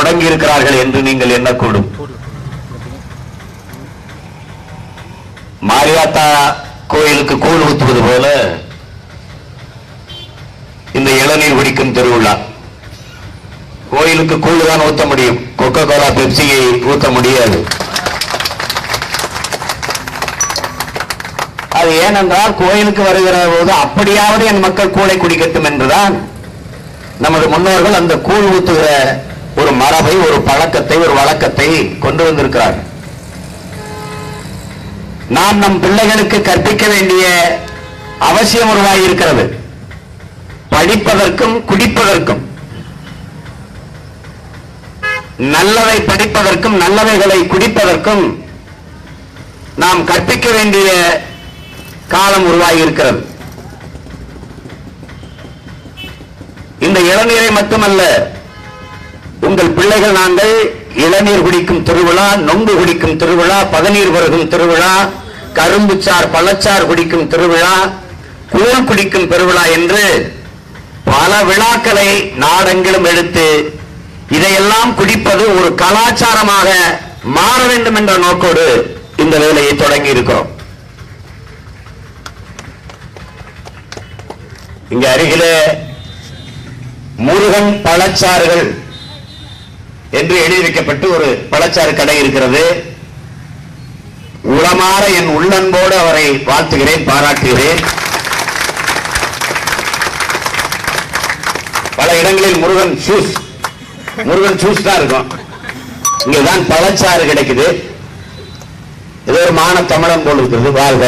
தொடங்கி இருக்கிறார்கள் என்று நீங்கள் எண்ணக்கூடும் மாரியாத்தா கோயிலுக்கு கூழ் ஊத்துவது போல இந்த இளநீர் குடிக்கும் திருவிழா. கோயிலுக்கு கூழ் தான் ஊத்த முடியும். கொக்கோ கோலா பெப்சியை ஊத்த முடியாது. அது ஏனென்றால் கோயிலுக்கு வருகிற போது அப்படியாவது என் மக்கள் கூழை குடிக்கட்டும் என்றுதான் நமது முன்னோர்கள் அந்த கூழ் ஊத்துகிற ஒரு மரபை ஒரு பழக்கத்தை ஒரு வழக்கத்தை கொண்டு வந்திருக்கிறார். நாம் நம் பிள்ளைகளுக்கு கற்பிக்க வேண்டிய அவசியம் உருவாகி இருக்கிறது படிப்பதற்கும் குடிப்பதற்கும். நல்லதை படிப்பதற்கும் நல்லவைகளை குடிப்பதற்கும் நாம் கற்பிக்க வேண்டிய காலம் உருவாகி இருக்கிறது இந்த இளநீரை மட்டுமல்ல உங்கள் பிள்ளைகள் நாங்கள் இளநீர் குடிக்கும் திருவிழா நொங்கு குடிக்கும் திருவிழா பதநீர் பருகும் திருவிழா கரும்புச்சார் பழச்சார் குடிக்கும் திருவிழா கூழ் குடிக்கும் பெருவிழா என்று பல விழாக்களை நாடெங்கிலும் எடுத்து இதையெல்லாம் குடிப்பது ஒரு கலாச்சாரமாக மாற வேண்டும் என்ற நோக்கோடு இந்த வேலையை தொடங்கி இருக்கிறோம். இங்க அருகிலே முருகன் பழச்சாறுகள் என்று எழுதி வைக்கப்பட்டு ஒரு பழச்சாறு கடை இருக்கிறது. உளமாற என் உள்ளன்போடு அவரை வாழ்த்துகிறேன் பாராட்டுகிறேன். பல இடங்களில் முருகன் ஷூஸ் முருகன் ஷூஸ் தான் இருக்கும். இங்கதான் பழச்சாறு கிடைக்குது. ஏதோ ஒரு மான தமிழன் போல் இருக்கிறது வாழ்க.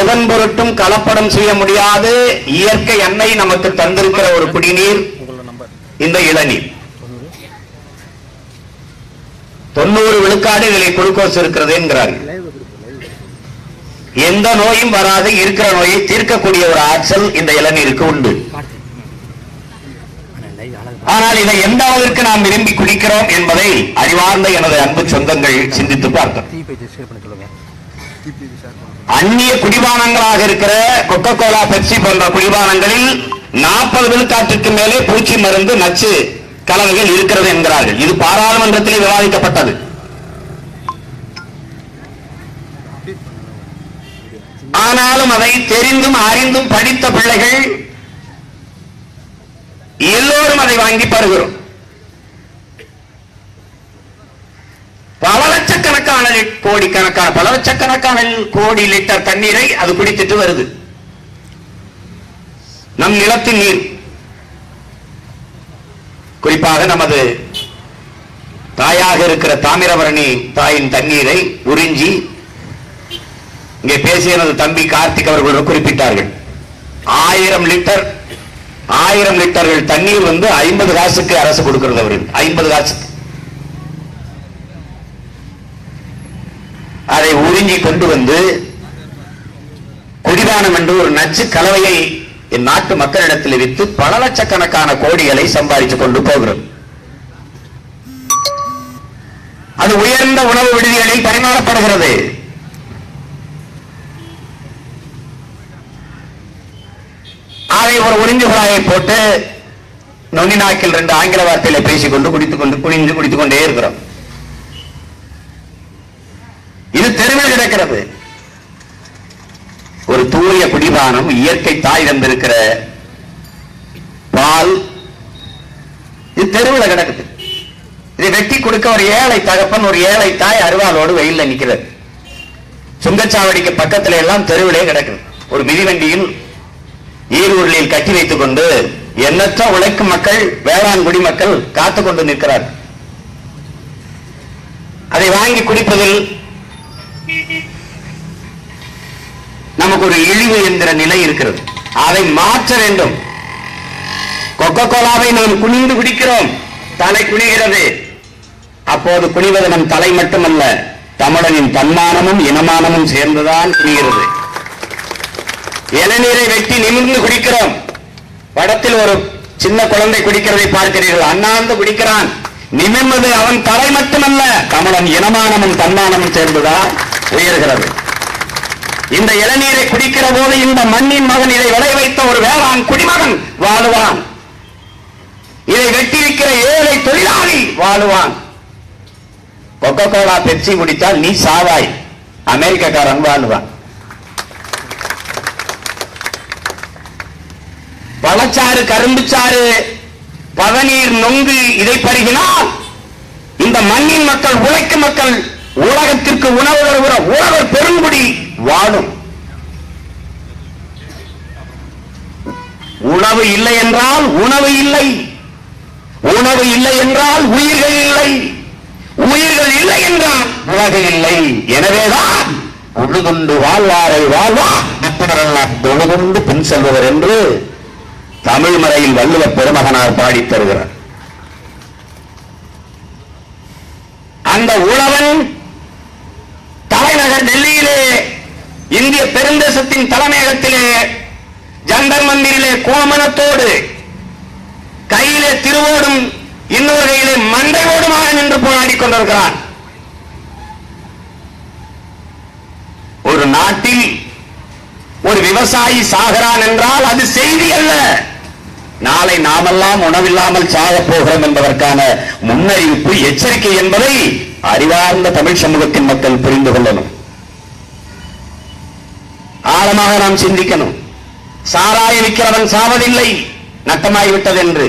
எதன் பொருட்டும் கலப்படம் செய்ய முடியாது. இயற்கை அன்னை நமக்கு தந்திருக்கிற ஒரு குடிநீர். இந்த இளநீர். தொண்ணூறு விழுக்காடு இதில் குளுக்கோஸ் இருக்கிறது என்கிறார்கள். எந்த நோயும் வராது இருக்கிற நோயை தீர்க்கக்கூடிய ஒரு ஆற்றல் இந்த இளநீருக்கு உண்டு. ஆனால் இதை எந்த அளவிற்கு நாம் விரும்பி குடிக்கிறோம் என்பதை அறிவார்ந்த எனது அன்பு சொந்தங்கள் சிந்தித்து பார்த்தோம் அந்நிய குடிபானங்களாக இருக்கிற கொக்கோ கோலா பெப்சி போன்ற குடிபானங்களில் நாற்பது விழுக்காட்டிற்கு மேலே பூச்சி மருந்து நச்சு கலவைகள் இருக்கிறது என்கிறார்கள். இது பாராளுமன்றத்தில் விவாதிக்கப்பட்டது. ஆனாலும் அதை தெரிந்தும் அறிந்தும் படித்த பிள்ளைகள் எல்லோரும் அதை வாங்கி பருகிறோம். பல லட்சக்கணக்கான கோடி கணக்கான பல லட்சக்கணக்கான கோடி லிட்டர் தண்ணீரை அது குடித்துட்டு வருது. நம் நிலத்தின் நீர். குறிப்பாக நமது தாயாக இருக்கிற தாமிரபரணி தாயின் தண்ணீரை உறிஞ்சி இங்கே பேசிய எனது தம்பி கார்த்திக் அவர்கள் குறிப்பிட்டார்கள். ஆயிரம் லிட்டர் ஆயிரம் லிட்டர்கள் தண்ணீர் வந்து ஐம்பது காசுக்கு அரசு கொடுக்கிறது அவர்கள். ஐம்பது காசுக்கு. அதை உறிஞ்சி கொண்டு வந்து குடிதானம் என்று ஒரு நச்சு கலவையை என் நாட்டு மக்களிடத்தில் வித்து பல லட்சக்கணக்கான கோடிகளை சம்பாதித்துக் கொண்டு போகிறது. அது உயர்ந்த உணவு விடுதிகளில் பரிமாறப்படுகிறது. அதை ஒரு உறிஞ்சு குழாயை போட்டு நொனி நாக்கில் ரெண்டு ஆங்கில வார்த்தையில பேசிக்கொண்டு குடித்துக் கொண்டு குனிந்து குடித்துக் கொண்டே இருக்கிறோம் இது தெருவில் ஒரு தூய குடிபானம் இயற்கை தாய் தந்திருக்கிற பால் இது தெருவில் கிடக்குது. இதை வெட்டி கொடுக்க ஒரு ஏழை தகப்பன் ஒரு ஏழை தாய் அருவாளோடு வெயில்ல நிற்கிறது சுங்கச்சாவடிக்கு பக்கத்துல எல்லாம் தெருவிலே கிடக்குது. ஒரு மிதிவண்டியில் ஈரூரில் கட்டி வைத்துக் கொண்டு எண்ணற்ற உழைக்கும் மக்கள் வேளாண் குடிமக்கள் காத்துக் கொண்டு நிற்கிறார் அதை வாங்கி குடிப்பதில் நமக்கு ஒரு இழிவு என்கிற நிலை இருக்கிறது. அதை மாற்ற வேண்டும். கொக்கோ கோலாவை நாம் குனிந்து குடிக்கிறோம். தலை குனிகிறது. அப்போது குனிவது நம் தலை மட்டுமல்ல தமிழனின் தன்மானமும் இனமானமும் சேர்ந்துதான் குனிகிறது. இளநீரை வெட்டி நிமிர்ந்து குடிக்கிறோம். படத்தில் ஒரு சின்ன குழந்தை குடிக்கிறதை பார்க்கிறீர்கள். அண்ணாந்து குடிக்கிறான். நிமிர்வது அவன் தலை மட்டுமல்ல தமிழன் இனமானமும் தன்மானமும் சேர்ந்துதான் உயர்கிறது. இந்த இளநீரை குடிக்கிற போது இந்த மண்ணின் மகன் இதை விளை வைத்த ஒரு வேளாண் குடிமகன் வாழுவான். இதை வெட்டி ஏழை தொழிலாளி வாழுவான். கொக்கோ கோலா பெப்சி குடித்தால் நீ சாவாய். அமெரிக்கக்காரன் வாழ்வான். பழச்சாறு கரும்புச்சாறு பதநீர் நொங்கு இதை பருகினால் இந்த மண்ணின் மக்கள் உழைக்கும் மக்கள் உலகத்திற்கு உணவு தருகிற உழவர் பெருங்குடி வாழும். உணவு இல்லை என்றால் உணவு இல்லை. உணவு இல்லை என்றால் உயிர்கள் இல்லை. உயிர்கள் இல்லை என்றால் உலகு இல்லை. எனவேதான் உழுதுண்டு வாழ்வாரை வாழ்வா மற்றவரெல்லாம் தொழுதுண்டு பின் செல்பவர் என்று தமிழ் மறையில் வள்ளுவ பெருமகனார் பாடித் தருகிறார். அந்த உழவன் இந்திய பெருந்தேசத்தின் தலைமையகத்திலே ஜந்தர் மந்திரிலே கோமனத்தோடு கையிலே திருவோடும் இன்னொரு கையிலே மண்டையோடுமாக நின்று போராடி கொண்டிருக்கிறான். ஒரு நாட்டில் ஒரு விவசாயி சாகிறான் என்றால் அது செய்தி அல்ல. நாளை நாமெல்லாம் உணவில்லாமல் சாக போகிறோம் என்பதற்கான முன்னறிவிப்பு எச்சரிக்கை என்பதை அறிவார்ந்த தமிழ் சமூகத்தின் மக்கள் புரிந்து கொள்ளணும். ஆழமாக நாம் சிந்திக்கணும். சாராய விற்கிறவன் சாவதில்லை நட்டமாகிவிட்டது என்று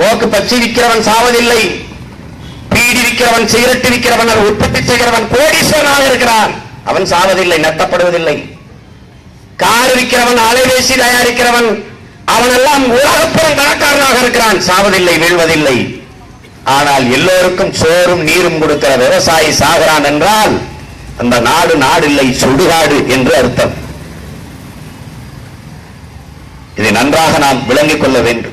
கோக்கு பச்சை விற்கிறவன் சாவதில்லை பீடி விற்கிறவன் சிகரெட்டு விற்கிறவன் உற்பத்தி செய்கிறவன் கோடீஸ்வரனாக இருக்கிறான். அவன் சாவதில்லை நட்டப்படுவதில்லை. கார் விற்கிறவன் அலைபேசி தயாரிக்கிறவன் அவனெல்லாம் உலகப்புறம் கணக்காரனாக இருக்கிறான். சாவதில்லை வீழ்வதில்லை. ஆனால் எல்லோருக்கும் சோறும் நீரும் கொடுக்கிற விவசாயி சாகிறான் என்றால் அந்த நாடு நாடில்லை சுடுகாடு என்று அர்த்தம். இதை நன்றாக நாம் விளங்கிக் கொள்ள வேண்டும்.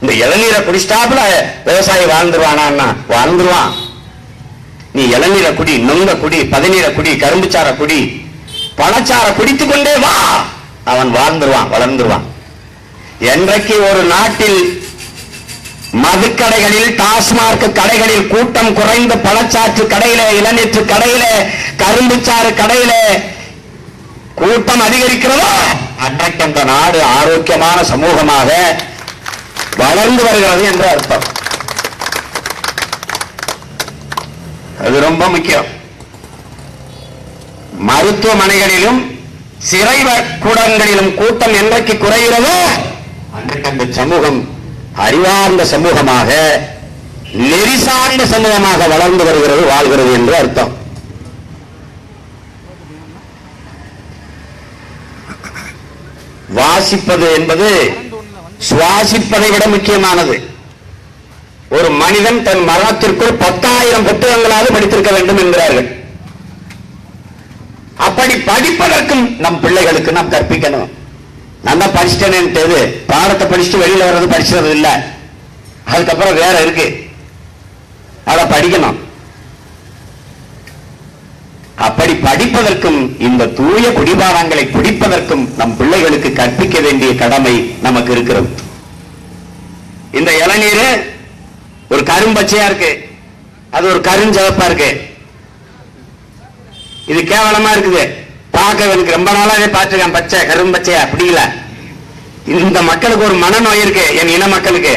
இந்த இளநீரை குடிச்சிட்டாப்புல விவசாயி வாழ்ந்துருவானா வாழ்ந்துருவான். நீ இளநீரை குடி நுங்க குடி பதநீரை குடி கரும்புச்சார குடி பணச்சார குடித்துக் கொண்டே வா. அவன் வாழ்ந்துருவான் வளர்ந்துருவான். என்றைக்கு ஒரு நாட்டில் மதுக்கடைகளில் டாஸ்மார்க் கடைகளில் கூட்டம் குறைந்த பழச்சாற்று கடையில இளநீற்று கடையில கரும்புச்சாறு கடையில கூட்டம் அதிகரிக்கிறதோ? அன்றைக்கு அந்த நாடு ஆரோக்கியமான சமூகமாக வளர்ந்து வருகிறது என்று அர்த்தம். அது ரொம்ப முக்கியம். மருத்துவமனைகளிலும் சிறை கூடங்களிலும் கூட்டம் என்றைக்கு குறைகிறதோ அன்றைக்கு அந்த சமூகம் அறிவார்ந்த சமூகமாக நெறி சார்ந்த சமூகமாக வளர்ந்து வருகிறது வாழ்கிறது என்று அர்த்தம். வாசிப்பது என்பது சுவாசிப்பதை விட முக்கியமானது. ஒரு மனிதன் தன் மரணத்திற்குள் பத்தாயிரம் புத்தகங்களாவது படித்திருக்க வேண்டும் என்கிறார்கள். அப்படி படிப்பதற்கும் நம் பிள்ளைகளுக்கு நாம் கற்பிக்கணும். நான் தான் படிச்சிட்டேன்னு பாடத்தை படிச்சுட்டு வெளியில வர்றது படிச்சது இல்ல. அதுக்கப்புறம் வேற இருக்கு. அதை படிக்கணும். அப்படி படிப்பதற்கும் இந்த தூய குடிபானங்களை குடிப்பதற்கும் நம் பிள்ளைகளுக்கு கற்பிக்க வேண்டிய கடமை நமக்கு இருக்கிறது. இந்த இளநீர் ஒரு கரும்பச்சையா இருக்கு. அது ஒரு கருஞ்சவப்பா இருக்கு. இது கேவலமா இருக்குது. பார்க்க எனக்கு ரொம்ப நாளாவே பார்த்துருக்கேன் பச்சை கரும்பச்சை அப்படி இல்ல. இந்த மக்களுக்கு ஒரு மனநோய் இருக்கு என் இன மக்களுக்கு.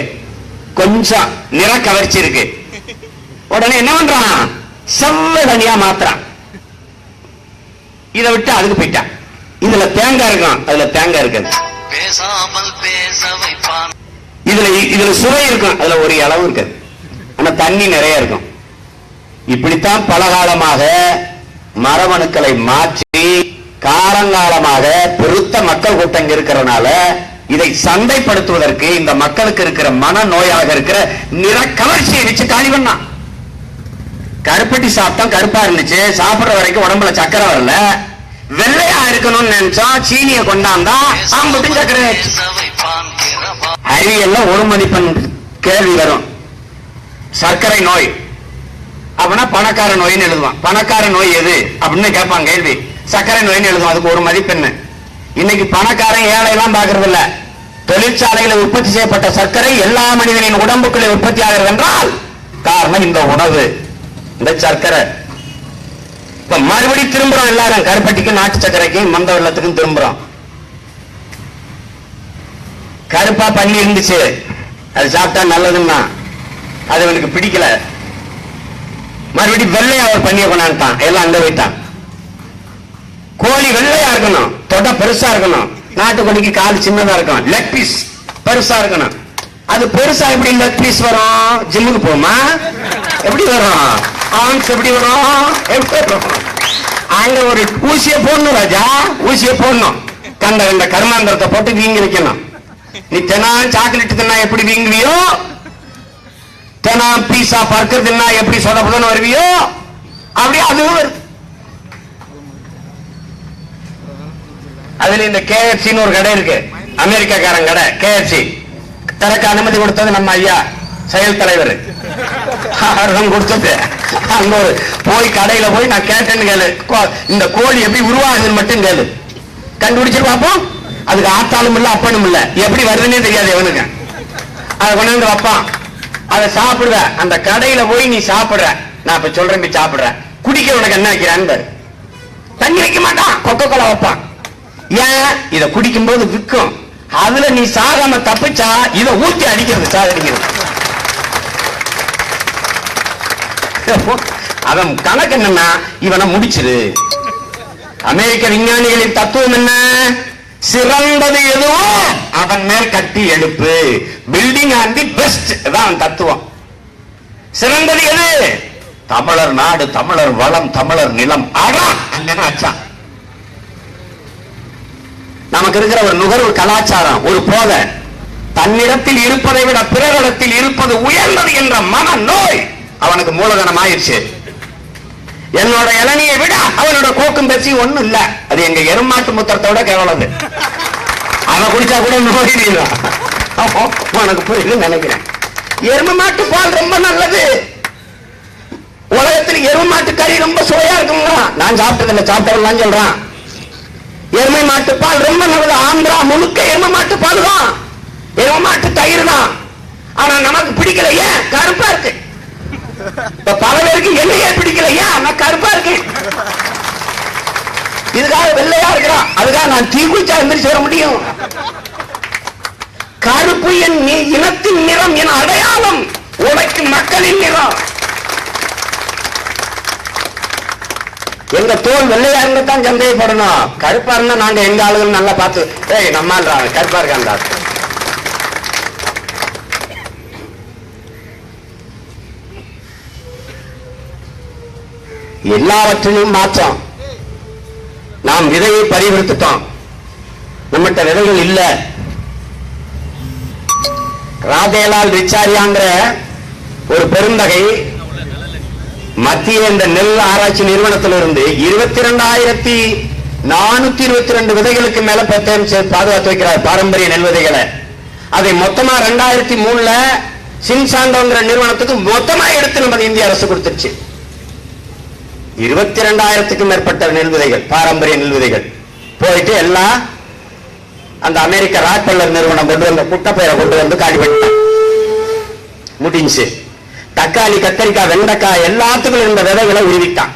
கொஞ்சம் நிற கவர்ச்சி இருக்கு. உடனே என்ன பண்றான்? செவ்வ தனியா மாத்துறான். இதை விட்டு அதுக்கு போயிட்டான். இதுல தேங்காய் இருக்கும் அதுல தேங்காய் இருக்காது. இதுல இதுல சுவை இருக்கும் அதுல ஒரு அளவு இருக்காது. ஆனா தண்ணி நிறைய இருக்கும். இப்படித்தான் பலகாலமாக மரபணுக்களை மாற்றி காலங்காலமாக பெருத்த மக்கள் கூட்டங்க இருக்கிறனால இதை சந்தைப்படுத்துவதற்கு இந்த மக்களுக்கு இருக்கிற மன நோயாக இருக்கிற நிற கவர்ச்சியை வச்சு காலி பண்ணான் கருப்பட்டி சாப்பிட்டோம் கருப்பா இருந்துச்சு சாப்பிடுற வரைக்கும் உடம்புல சக்கரை வரல. வெள்ளையா இருக்கணும்னு நினைச்சோம் சீனிய கொண்டாந்தா ஆம்பட்டும் சக்கரை அறிவியல்ல ஒரு மதிப்பெண் கேள்வி வரும். சர்க்கரை நோய். அப்படின்னா பணக்கார நோய்னு எழுதுவான். பணக்கார நோய் எது? அப்படின்னு கேட்பான் கேள்வி. சர்க்கரை நோய்னு எழுதும். அதுக்கு ஒரு மதிப்பெண் இன்னைக்கு பணக்காரன் ஏழை எல்லாம் பாக்குறது இல்ல தொழிற்சாலைகளில் உற்பத்தி செய்யப்பட்ட சர்க்கரை எல்லா மனிதனின் உடம்புக்குள்ளே உற்பத்தி ஆகிறது என்றால் காரணம் இந்த உணவு இந்த சர்க்கரை. இப்ப மறுபடி திரும்புறோம் எல்லாரும். கருப்பட்டிக்கும் நாட்டு சர்க்கரைக்கும் மந்த வெள்ளத்துக்கும் திரும்புறோம். கருப்பா பண்ணி இருந்துச்சு. அது சாப்பிட்டா நல்லதுன்னா அது அவனுக்கு பிடிக்கல. மறுபடியும் வெள்ளையா அவர் பண்ணிய கொண்டான்ட்டான். எல்லாம் அங்க போயிட்டான். கோழி வெள்ளையா இருக்கணும். தொட பெருசா இருக்கணும். நாட்டுக்கோழிக்கு கால் சின்னதா இருக்கும் லெக் பீஸ் பெருசா இருக்கணும். அது பெருசா எப்படி லெக் பீஸ் வரும்? ஜிம்முக்கு போமா எப்படி வரும்? ஆர்ம்ஸ் எப்படி வரும்? எப்படி வரும்? அங்க ஒரு ஊசியை போடணும் ராஜா. ஊசிய போடணும். கண்ட கண்ட கர்மாந்திரத்தை போட்டு வீங்கி வைக்கணும். நீ தினா சாக்லேட் தின்னா எப்படி வீங்குவியோ? தினம் பீஸா பர்கர் தின்னா எப்படி சொதப்பதுன்னு வருவியோ? அப்படி அதுவும் வருது அதுல இந்த கேஎஃப்சின்னு ஒரு கடை இருக்கு. அமெரிக்காக்காரன் கடை கேஎஃப்சி திறக்க அனுமதி கொடுத்தது நம்ம ஐயா செயல் தலைவர். அவர்தான் கொடுத்தது. அங்க ஒரு போய் கடையில போய் நான் கேட்டேன்னு கேளு. கோ- இந்த கோழி எப்படி உருவாகுதுன்னு மட்டும் கேளு. கண்டுபிடிச்சு பார்ப்போம் அதுக்கு ஆத்தாலும் இல்ல அப்பனும் இல்ல. எப்படி வருதுன்னே தெரியாது எவனுக்கு அதை கொண்டாந்து வைப்பான். அதை சாப்பிடுவ. அந்த கடையில போய் நீ சாப்பிடுற. நான் இப்ப சொல்றேன் நீ சாப்பிடுற. குடிக்க உனக்கு என்ன வைக்கிறான்னு தண்ணி வைக்க மாட்டான். கொக்கோ கோலா வைப்பான். ஏன்? இத குடிக்கும் போது விற்கும். அதுல நீ சாகாம தப்பிச்சா இத ஊத்தி அடிக்கிறது சாகடிக்கிறது அவன் கணக்கு என்னன்னா இவனை முடிச்சிரு. அமெரிக்க விஞ்ஞானிகளின் தத்துவம் என்ன? சிறந்தது எதுவோ அவன் மேல் கட்டி எழுப்பு. பில்டிங் ஆன் தி பெஸ்ட் தான் தத்துவம். சிறந்தது எது? தமிழர் நாடு தமிழர் வளம் தமிழர் நிலம். அதான். அங்க அச்சான் நமக்கு இருக்கிற ஒரு நுகர்வு கலாச்சாரம் ஒரு போதை தன்னிடத்தில் இருப்பதை விட பிறரிடத்தில் இருப்பது உயர்ந்தது என்ற மன நோய் அவனுக்கு மூலதனம் ஆயிடுச்சு என்னோட இளநியை விட அவனோட கோக்கும் பெப்சி ஒண்ணும் இல்ல. அது எங்க எருமாட்டு முத்திரத்தோட கேவலது. அவன் குடிச்சா கூட நோய் உனக்கு புரியுதுன்னு நினைக்கிறேன். எரும மாட்டு பால் ரொம்ப நல்லது. உலகத்தில் எரும மாட்டு கறி ரொம்ப சுவையா இருக்குங்களா நான் சாப்பிட்டதில்லை சாப்பிட்டவன் சொல்றான். எருமை மாட்டு பால் ரொம்ப முழுக்க எருமை மாட்டு பால் தான் எருமை மாட்டு தயிர் தான் ஆனா நமக்கு பிடிக்கல ஏன்? கருப்பா இருக்கு. இப்ப பல பேருக்கு என்னையே பிடிக்கல ஏன்? நான் கருப்பா இருக்கு. இதுக்காக வெள்ளையா இருக்கிறான். அதுக்காக நான் தீக்குச்சா எந்திரிச்சு வர முடியும். கருப்பு என் இனத்தின் நிறம் என் அடையாளம். உனக்கு மக்களின் நிறம். எங்க தோல் வெள்ளையா இருந்தா தான் சந்தேகப்படணும். கருப்பா இருந்தா நாங்க எங்க ஆளுகள் நல்லா பார்த்து ஏய் நம்மான்றாங்க கருப்பா இருக்காண்டா எல்லாவற்றிலும் மாற்றம். நாம் விதையை பறிகொடுத்துட்டோம் நம்மகிட்ட விதைகள் இல்ல. ராதேலால் ரிச்சாரியாங்கிற ஒரு பெருந்தகை மத்திய இந்த நெல் ஆராய்ச்சி நிறுவனத்திலிருந்து இருபத்தி ரெண்டாயிரத்தி நானூத்தி இருபத்தி ரெண்டு விதைகளுக்கு மேல பத்தயம் பாதுகாத்து வைக்கிறார் பாரம்பரிய நெல் விதைகளை. அதை மொத்தமா ரெண்டாயிரத்தி மூணுல சின்சாண்டோங்கிற நிறுவனத்துக்கு மொத்தமா எடுத்து நம்ம இந்திய அரசு கொடுத்துருச்சு. இருபத்தி ரெண்டாயிரத்துக்கும் மேற்பட்ட நெல் விதைகள் பாரம்பரிய நெல் விதைகள். போயிட்டு எல்லாம் அந்த அமெரிக்க ராக்பல்லர் நிறுவனம் கொண்டு வந்த குட்டப்பயரை கொண்டு வந்து காலி பண்ணிட்டான் முடிஞ்சு தக்காளி கத்தரிக்காய் வெண்டைக்காய் எல்லாத்துக்கும் இருந்த விதைகளை உருவிட்டான்.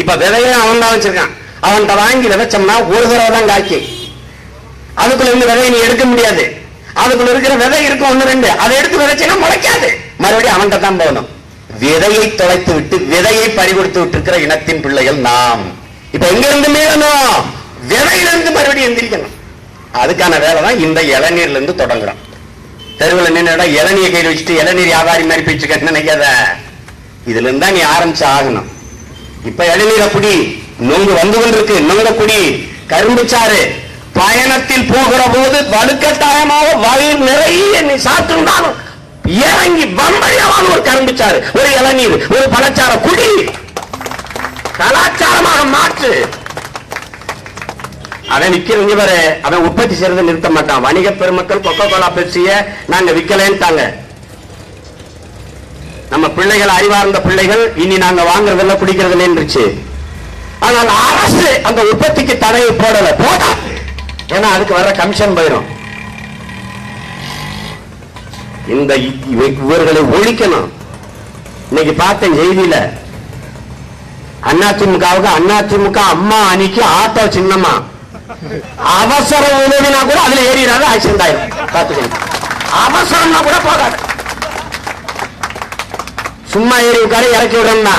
இப்ப விதைகளை அவன் தான் வச்சிருக்கான். அவன்கிட்ட வாங்கி விதைச்சோம்னா ஒரு தடவை தான் காய்க்கும். அதுக்குள்ள இருந்து விதையை நீ எடுக்க முடியாது. அதுக்குள்ள இருக்கிற விதை இருக்கும் ஒண்ணு ரெண்டு. அதை எடுத்து விதைச்சேன்னா முளைக்காது. மறுபடியும் அவன்கிட்ட தான் போகணும். விதையை தொலைத்து விட்டு விதையை பறிகொடுத்து விட்டு இருக்கிற இனத்தின் பிள்ளைகள் நாம். இப்ப எங்க இருந்து விதையில விதையிலிருந்து மறுபடியும் எந்திரிக்கணும். அதுக்கான வேலை தான் இந்த இளநீர்ல இருந்து தொடங்குறோம் தெருவில் நின்னுடா இளநீர் கையில் வச்சுட்டு இளநீர் வியாபாரி மாதிரி பிச்சு நினைக்காத. இதுல இருந்தா நீ ஆரம்பிச்சு ஆகணும். இப்ப இளநீரை குடி. நொங்கு வந்து கொண்டிருக்கு. நொங்க குடி. கரும்பு சாறு. பயணத்தில் போகிற போது வலுக்கட்டாயமாக வயிறு நிறைய நீ சாப்பிட்டுருந்தாலும் இறங்கி வம்படியமான ஒரு கரும்பு சாறு ஒரு இளநீர் ஒரு பழச்சார குடி. கலாச்சாரமாக மாற்று. அவன் விக்கிறவங்க பாரு அவன் உற்பத்தி செய்யறதை நிறுத்த மாட்டான். வணிக பெருமக்கள் கொக்கோ கோலா பெப்சிய நாங்க விக்கலன்ட்டாங்க. நம்ம பிள்ளைகள் அறிவார்ந்த பிள்ளைகள் இனி நாங்க வாங்குறதெல்லாம் குடிக்கிறதுல இருந்துச்சு ஆனால் அரசு அந்த உற்பத்திக்கு தடையை போடல. போடா! ஏன்னா அதுக்கு வர்ற கமிஷன் போயிடும் இந்த இவர்களை ஒழிக்கணும். இன்னைக்கு பார்த்தேன் செய்தியில. அதிமுகவுக்கு அதிமுக அம்மா அணிக்கு ஆட்டோ சின்னமா. அவசர உதவினா கூட அதுல ஏறினாலும் ஆக்சிடென்ட் ஆயிரும். பார்த்துக்கணும் அவசரம்னா கூட போகாது. சும்மா ஏறி உட்கார இறக்கி விடணும்னா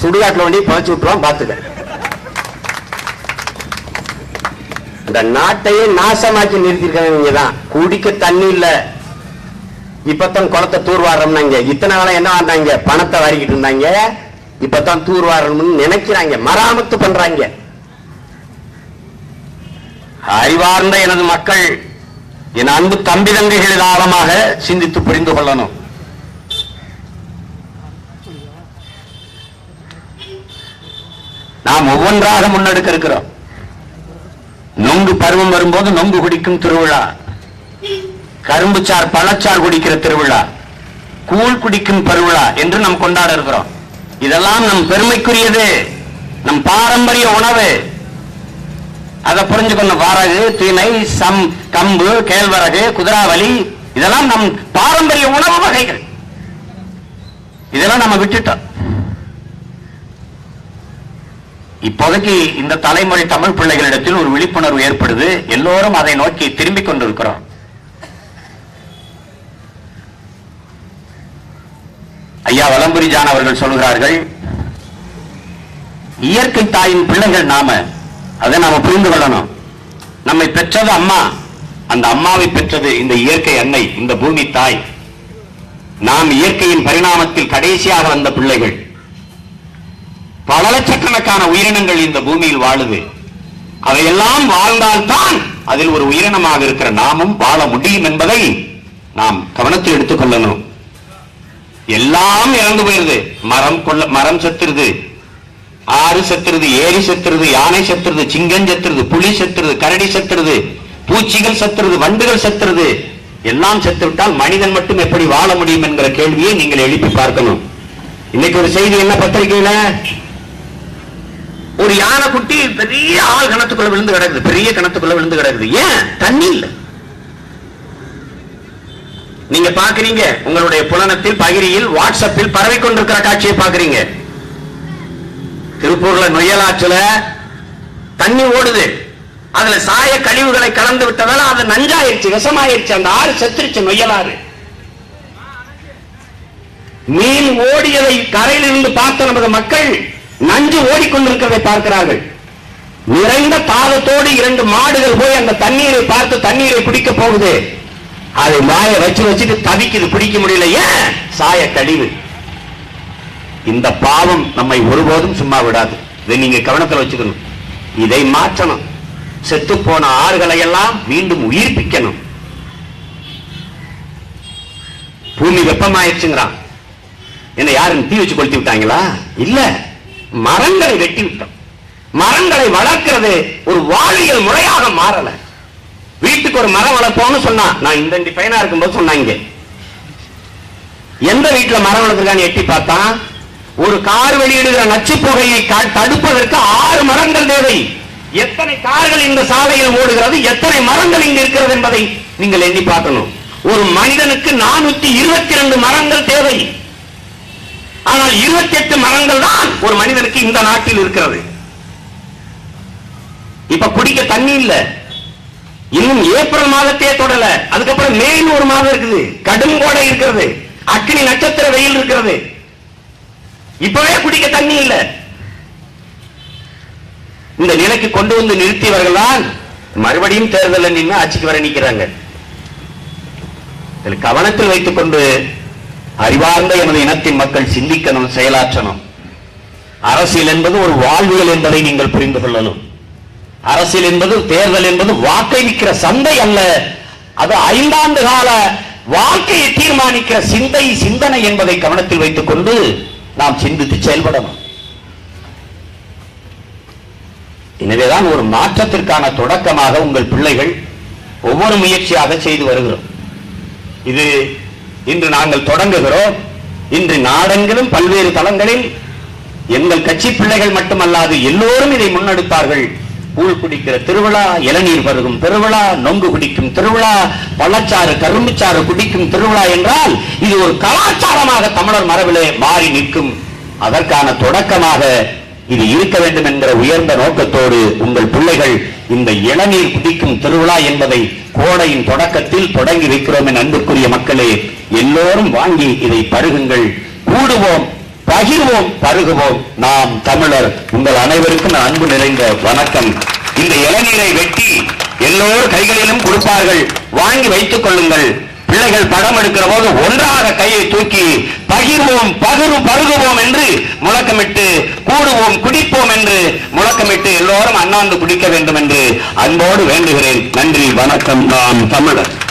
சுடுகாட்டுல வண்டி புதைச்சு விட்டுருவான் பார்த்துக்க. இந்த நாட்டையே நாசமாக்கி நிறுத்திருக்காங்க இங்க தான். குடிக்க தண்ணி இல்ல. இப்பதான் குளத்தை தூர்வாடுறோம்னாங்க இத்தனை காலம் என்ன வந்தாங்க? பணத்தை வாரிக்கிட்டு இருந்தாங்க. இப்பதான் தூர்வாரணும்னு நினைக்கிறாங்க. மராமத்து பண்றாங்க. அறிவார்ந்த எனது மக்கள் என் அன்பு தம்பி தங்கைகளில் ஆழமாக சிந்தித்து புரிந்து கொள்ளணும். நாம் ஒவ்வொன்றாக முன்னெடுக்க இருக்கிறோம். நொங்கு பருவம் வரும்போது நொங்கு குடிக்கும் திருவிழா. கரும்புச்சார் பழச்சார் குடிக்கிற திருவிழா. கூழ் குடிக்கும் பருவிழா என்று நாம் கொண்டாட இருக்கிறோம். இதெல்லாம் நம் பெருமைக்குரியது. நம் பாரம்பரிய உணவு. அதை புரிஞ்சுக்கணும் வரகு திணை சம் கம்பு கேழ்வரகு குதிராவலி இதெல்லாம் நம் பாரம்பரிய உணவு வகைகள். இதெல்லாம் நம்ம விட்டுட்டோம். இப்போதைக்கு இந்த தலைமுறை தமிழ் பிள்ளைகளிடத்தில் ஒரு விழிப்புணர்வு ஏற்படுது. எல்லோரும் அதை நோக்கி திரும்பிக் கொண்டிருக்கிறோம். ஐயா வலம்புரி ஜான் அவர்கள் சொல்கிறார்கள் இயற்கை தாயின் பிள்ளைகள் நாம அதை நாம புரிந்து கொள்ளணும். நம்மை பெற்றது அம்மா. அந்த அம்மாவை பெற்றது இந்த இயற்கை அன்னை இந்த பூமி தாய். நாம் இயற்கையின் பரிணாமத்தில் கடைசியாக வந்த பிள்ளைகள். பல லட்சக்கணக்கான உயிரினங்கள் இந்த பூமியில் வாழுது. அவையெல்லாம் வாழ்ந்தால்தான் அதில் ஒரு உயிரினமாக இருக்கிற நாமும் வாழ முடியும் என்பதை நாம் கவனத்தில் எடுத்துக் கொள்ளணும். எல்லாம் இறந்து போயிருது. மரம் கொள்ள மரம் செத்துருது. ஆறு செத்துறது ஏரி செத்துறது யானை செத்துறது சிங்கம் செத்துருது புலி செத்துறது கரடி செத்துறது பூச்சிகள் செத்துறது வண்டுகள் செத்துறது எல்லாம் செத்து விட்டால் மனிதன் மட்டும் எப்படி வாழ முடியும் என்கிற கேள்வியை நீங்கள் எழுப்பி பார்க்கணும். இன்னைக்கு ஒரு செய்தி என்ன பத்திரிகையில? ஒரு யானை குட்டி பெரிய ஆள் கணத்துக்குள்ள விழுந்து கிடக்குது பெரிய கணத்துக்குள்ள விழுந்து கிடக்குது. ஏன்? தண்ணி இல்ல. நீங்க பாக்குறீங்க உங்களுடைய புலனத்தில் பகிரியில் வாட்ஸ்அப்பில் பரவி கொண்டிருக்கிற காட்சியை பாக்குறீங்க திருப்பூர்ல நொய்யலாற்றுல தண்ணி ஓடுது. அதுல சாய கழிவுகளை கலந்து விட்டதால அது நஞ்சாயிருச்சு விஷமாயிருச்சு அந்த ஆறு செத்துருச்சு நொய்யலாறு. மீன் ஓடியதை கரையில் இருந்து பார்த்த நமது மக்கள் நஞ்சு ஓடிக்கொண்டிருக்கிறதை பார்க்கிறார்கள். நிறைந்த தாளத்தோடு இரண்டு மாடுகள் போய் அந்த தண்ணீரை பார்த்து தண்ணீரை குடிக்க போகுது. அதை மாய வச்சு வச்சுட்டு தவிக்குது பிடிக்க முடியல. ஏன்? சாய கழிவு. இந்த பாவம் நம்மை ஒருபோதும் சும்மா விடாது. இதை நீங்க கவனத்தில் வச்சுக்கணும். இதை மாற்றணும். செத்து போன ஆறுகளை எல்லாம் மீண்டும் உயிர்ப்பிக்கணும். பூமி வெப்பமாயிருச்சுங்கிறான். என்ன யாரும் தீ வச்சு கொளுத்தி விட்டாங்களா? இல்ல. மரங்களை வெட்டி விட்டோம். மரங்களை வளர்க்கிறது ஒரு வாழ்வியல் முறையாக மாறல. வீட்டுக்கு ஒரு மரம் வளர்ப்போம்னு சொன்னா நான் இந்த பையனா இருக்கும்போது சொன்னாங்க. எந்த வீட்டுல மரம் வளர்த்துருக்கான்னு எட்டி பார்த்தா ஒரு கார் வெளியிடுகிற நச்சு புகையை க- தடுப்பதற்கு ஆறு மரங்கள் தேவை. எத்தனை கார்கள் இந்த சாலையில் ஓடுகிறது எத்தனை மரங்கள் இங்கு இருக்கிறது என்பதை நீங்கள் எண்ணி பார்க்கணும். ஒரு மனிதனுக்கு நானூத்தி இருபத்தி ரெண்டு மரங்கள் தேவை. ஆனால் இருபத்தி எட்டு மரங்கள் தான் ஒரு மனிதனுக்கு இந்த நாட்டில் இருக்கிறது. இப்ப குடிக்க தண்ணி இல்ல. இன்னும் ஏப்ரல் மாதத்தையே தொடல. அதுக்கப்புறம் மேலும் ஒரு மாதம் இருக்குது. கடும் கோடை இருக்கிறது. அக்னி நட்சத்திர வெயில் இருக்கிறது. இப்பவே குடிக்க தண்ணி இல்லை. இந்த நிலைக்கு கொண்டு வந்து நிறுத்தியவர்கள் தான் மறுபடியும் தேர்தலில் நின்று ஆட்சிக்கு வர நிற்கிறாங்க கவனத்தில் வைத்துக் கொண்டு அறிவார்ந்த எமது இனத்தின் மக்கள் சிந்திக்கணும் செயலாற்றணும். அரசியல் என்பது ஒரு வாழ்வியல் என்பதை நீங்கள் புரிந்து கொள்ளணும். அரசியல் என்பது தேர்தல் என்பது வாக்கை விற்கிற சந்தை அல்ல. அது ஐந்தாண்டு கால வாழ்க்கையை தீர்மானிக்கிற சிந்தை சிந்தனை என்பதை கவனத்தில் வைத்துக் கொண்டு நாம் சிந்தித்து செயல்படணும். எனவேதான் ஒரு மாற்றத்திற்கான தொடக்கமாக உங்கள் பிள்ளைகள் ஒவ்வொரு முயற்சியாக செய்து வருகிறோம். இது இன்று நாங்கள் தொடங்குகிறோம். இன்று நாடெங்கிலும் பல்வேறு தளங்களில் எங்கள் கட்சி பிள்ளைகள் மட்டுமல்லாது எல்லோரும் இதை முன்னெடுத்தார்கள். கூழ் குடிக்கிற திருவிழா இளநீர் பருகும் திருவிழா நொங்கு குடிக்கும் திருவிழா பள்ளச்சாறு கரும்புச்சாறு குடிக்கும் திருவிழா என்றால் இது ஒரு கலாச்சாரமாக தமிழர் மரபிலே மாறி நிற்கும். அதற்கான தொடக்கமாக இது இருக்க வேண்டும் என்கிற உயர்ந்த நோக்கத்தோடு உங்கள் பிள்ளைகள் இந்த இளநீர் குடிக்கும் திருவிழா என்பதை கோடையின் தொடக்கத்தில் தொடங்கி வைக்கிறோம் என் அன்புக்குரிய மக்களே. எல்லோரும் வாங்கி இதை பருகுங்கள். கூடுவோம். பகிர்வோம் பருகுவோம். நாம் தமிழர் உங்கள் அனைவருக்கும் அன்பு நிறைந்த வணக்கம். இந்த இளநீரை வெட்டி எல்லோரும் கைகளிலும் கொடுப்பார்கள். வாங்கி வைத்துக் கொள்ளுங்கள். பிள்ளைகள் படம் எடுக்கிற போது ஒன்றாக கையை தூக்கி பகிர்வோம் பகிர்வு பருகுவோம் என்று முழக்கமிட்டு கூடுவோம் குடிப்போம் என்று முழக்கமிட்டு எல்லோரும் அண்ணாந்து குடிக்க வேண்டும் என்று அன்போடு வேண்டுகிறேன். நன்றி வணக்கம். நாம் தமிழர்.